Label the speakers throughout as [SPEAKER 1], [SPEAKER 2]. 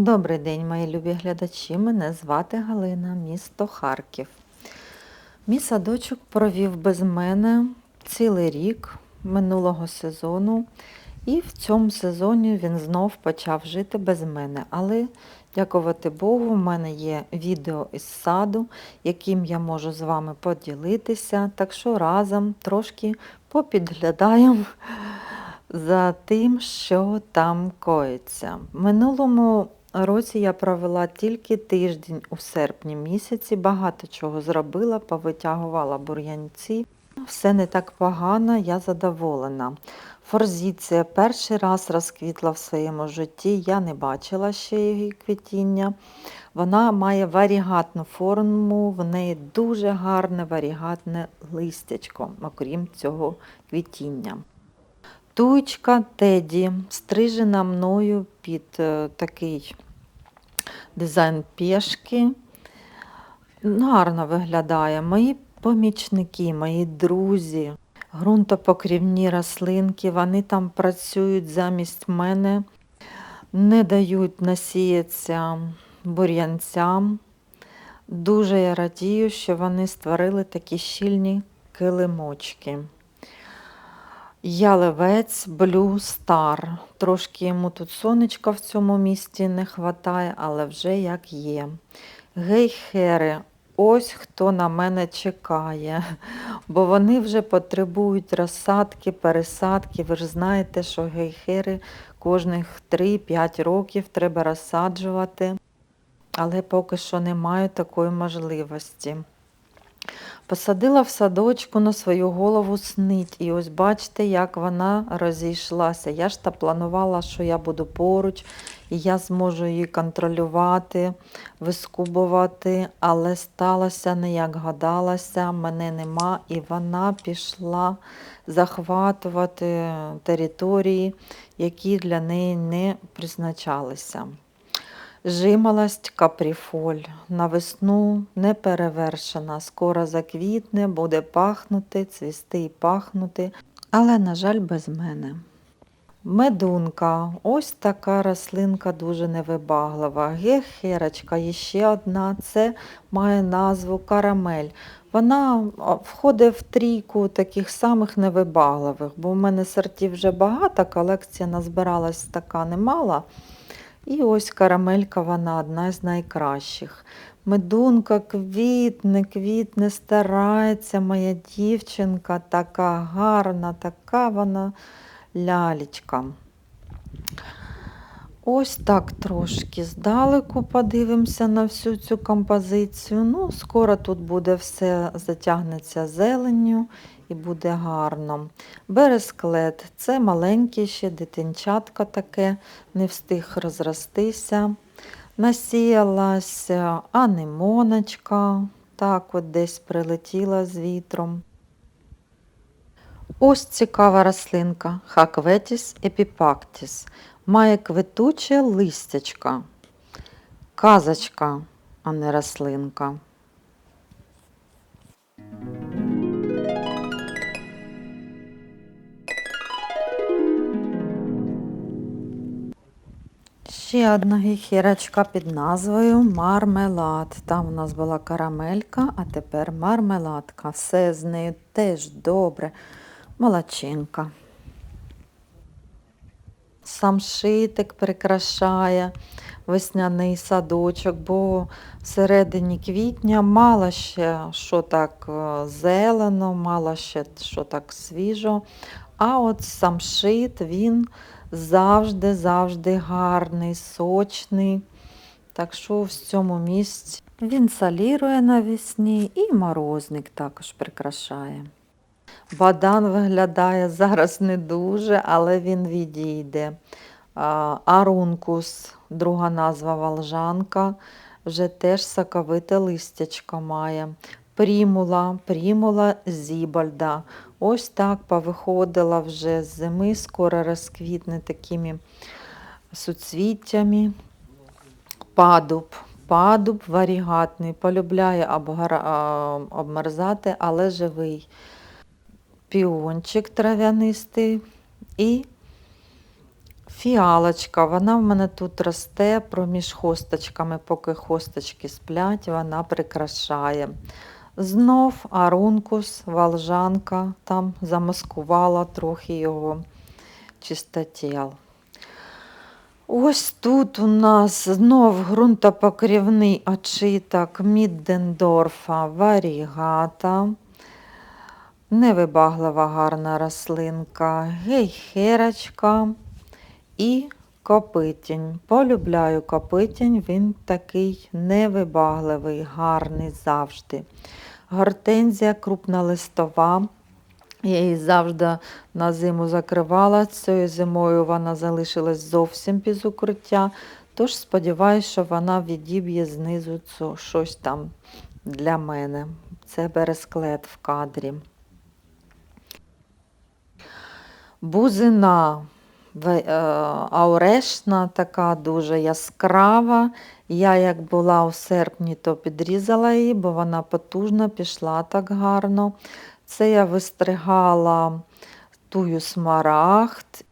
[SPEAKER 1] Добрий день, мої любі глядачі. Мене звати Галина, місто Харків. Мій садочок провів без мене цілий рік минулого сезону, і в цьому сезоні він знов почав жити без мене. Але, дякувати Богу, в мене є відео із саду, яким я можу з вами поділитися. Так що разом трошки попідглядаємо за тим, що там коїться. Минулому році я провела тільки тиждень у серпні місяці, багато чого зробила, повитягувала бур'янці. Все не так погано, я задоволена. Форзіція перший раз розквітла в своєму житті, я не бачила ще її квітіння. Вона має варігатну форму, в неї дуже гарне варігатне листячко, окрім цього квітіння. Туйчка Теді, стрижена мною під е, такий дизайн пішки. Гарно виглядає. Мої помічники, мої друзі, ґрунтопокрівні рослинки, вони там працюють замість мене, не дають насіятися бур'янцям. Дуже я радію, що вони створили такі щільні килимочки. Ялевець Blue Star. Трошки йому тут сонечка в цьому місті не вистачає, але вже як є. Гейхери, ось хто на мене чекає, бо вони вже потребують розсадки, пересадки. Ви ж знаєте, що гейхери кожних 3-5 років треба розсаджувати, але поки що не маю такої можливості. Посадила в садочку на свою голову снить. І ось бачите, як вона розійшлася. Я ж та планувала, що я буду поруч, і я зможу її контролювати, вискубувати, але сталося не як гадалося, мене нема, і вона пішла захватувати території, які для неї не призначалися. Жимолость капріфоль. На весну не перевершена. Скоро заквітне, буде пахнути, цвісти і пахнути, але, на жаль, без мене. Медунка. Ось така рослинка дуже невибаглива. Гехерочка, і ще одна. Це має назву карамель. Вона входить в трійку таких самих невибагливих, бо в мене сортів вже багато, колекція назбиралась така немала. І ось карамелька, вона одна з найкращих. Медунка квітне, квітне, старається моя дівчинка, така гарна, така вона лялечка. Ось так трошки здалеку подивимося на всю цю композицію. Ну, Скоро тут буде все затягнеться зеленню і буде гарно. Бересклет це маленьке ще дитинчатка таке, не встиг розростися. Насіялася анемоночка, так от десь прилетіла з вітром. Ось цікава рослинка Хакветіс епіпактіс. Має квитуче листячка, казочка, а не рослинка. Ще одна гіхірочка під назвою мармелад. Там у нас була карамелька, а тепер мармеладка. Все з нею теж добре. Молодчинка. Сам шитик прикрашає весняний садочок, бо всередині квітня мало ще що так е, зелено, мало ще що так свіжо. А от сам шит, він завжди-завжди гарний, сочний. Так що в цьому місці він солірує навесні і морозник також прикрашає. Бадан виглядає зараз не дуже, але він відійде. Арункус, друга назва волжанка, вже теж соковите листячко має. Прімула, прімула зібальда. Ось так повиходила вже з зими, скоро розквітне такими суцвіттями. Падуб. Падуб варігатний, полюбляє обмерзати, але живий. Піончик трав'янистий і Фіалочка, вона в мене тут росте проміж хосточками, поки хосточки сплять, вона прикрашає. Знов арункус, валжанка, там замаскувала трохи його чистотіл. Ось тут у нас знов ґрунтопокрівний очиток Міддендорфа варігата. Невибаглива гарна рослинка, гейхерочка і копитінь. Полюбляю копитінь, він такий невибагливий, гарний завжди. Гортензія крупнолистова. Я її завжди на зиму закривала. Цією зимою вона залишилась зовсім без укриття. Тож сподіваюся, що вона відіб'є знизу щось там для мене. Це бересклет в кадрі. Бузина е, аурешна, така дуже яскрава. Я як була у серпні, то підрізала її, бо вона потужно пішла так гарно. Це я вистригала тую смарагд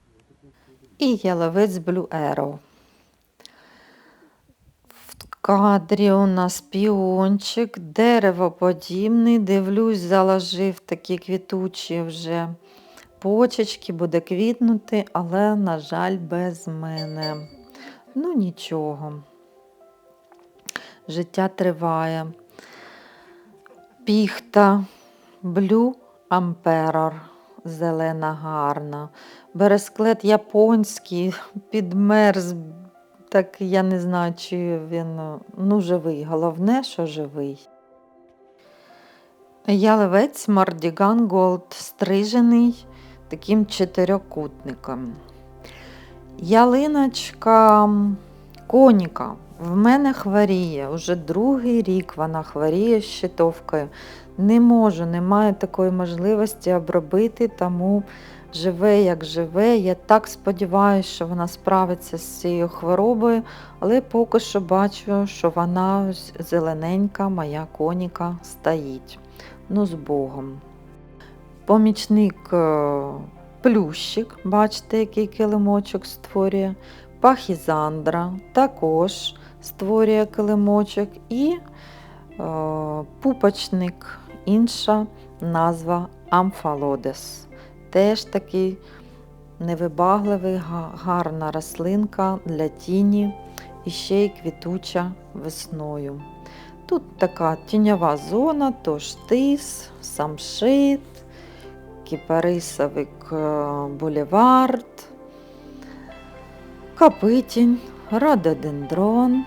[SPEAKER 1] і яловець Blue Arrow. В кадрі у нас піончик, деревоподібний. Дивлюсь, заложив такі квітучі вже почечки, буде квітнути, але, на жаль, без мене. Ну, нічого. Життя триває. Піхта, Blue Emperor, зелена гарна. Бересклет японський, підмерз. Так я не знаю, чи він ну, живий. Головне, що живий. Ялевець Мардіган Голд стрижений таким чотирьохкутником. Ялиночка коніка. В мене хворіє. Уже другий рік вона хворіє з щитовкою. Не можу, немає такої можливості обробити, тому живе як живе. Я так сподіваюся, що вона справиться з цією хворобою, але поки що бачу, що вона зелененька, моя коніка стоїть. Ну, з Богом. Помічник е, плющик, бачите, який килимочок створює. Пахізандра також створює килимочок. І е, пупочник, інша назва амфалодес. Теж такий невибагливий, гарна рослинка для тіні і ще й квітуча весною. Тут така тіньова зона, тож тис, самшит, кіпарисовик е, булівард, капитінь, рододендрон.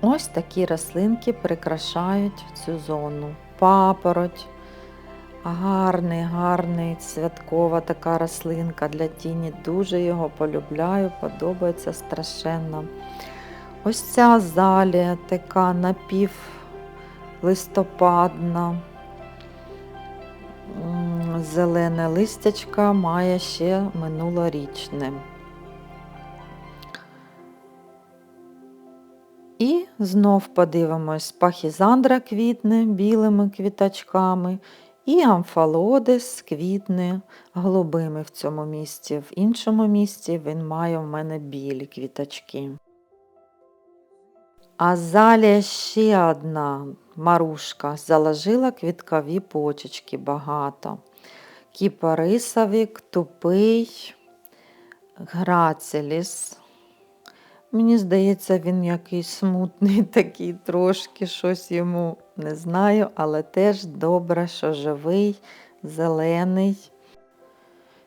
[SPEAKER 1] Ось такі рослинки прикрашають цю зону. Папороть, гарний, гарний, святкова така рослинка для тіні. Дуже його полюбляю, подобається страшенно. Ось ця азалія така напівлистопадна. Зелене листячка має ще минулорічне. І знов подивимось, пахізандра квітне білими квіточками, і амфалодес квітне голубими в цьому місці. В іншому місці він має в мене білі квіточки. Азалія ще одна марушка заложила квіткові почечки багато. Кіпарисовик, тупий, грацеліс. Мені здається, він якийсь смутний такий, трошки щось йому не знаю, але теж добре, що живий, зелений.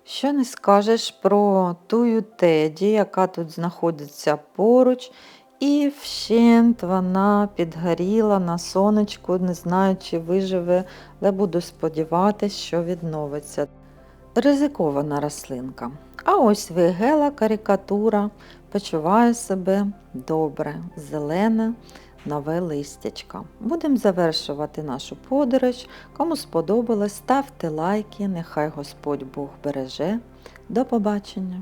[SPEAKER 1] Що не скажеш про тую теді, яка тут знаходиться поруч, і вщент вона підгоріла на сонечку, не знаю, чи виживе, але буду сподіватися, що відновиться. Ризикована рослинка. А ось вигела карикатура почуває себе добре, зелене, нове листячко. Будемо завершувати нашу подорож. Кому сподобалось, ставте лайки, нехай Господь Бог береже. До побачення!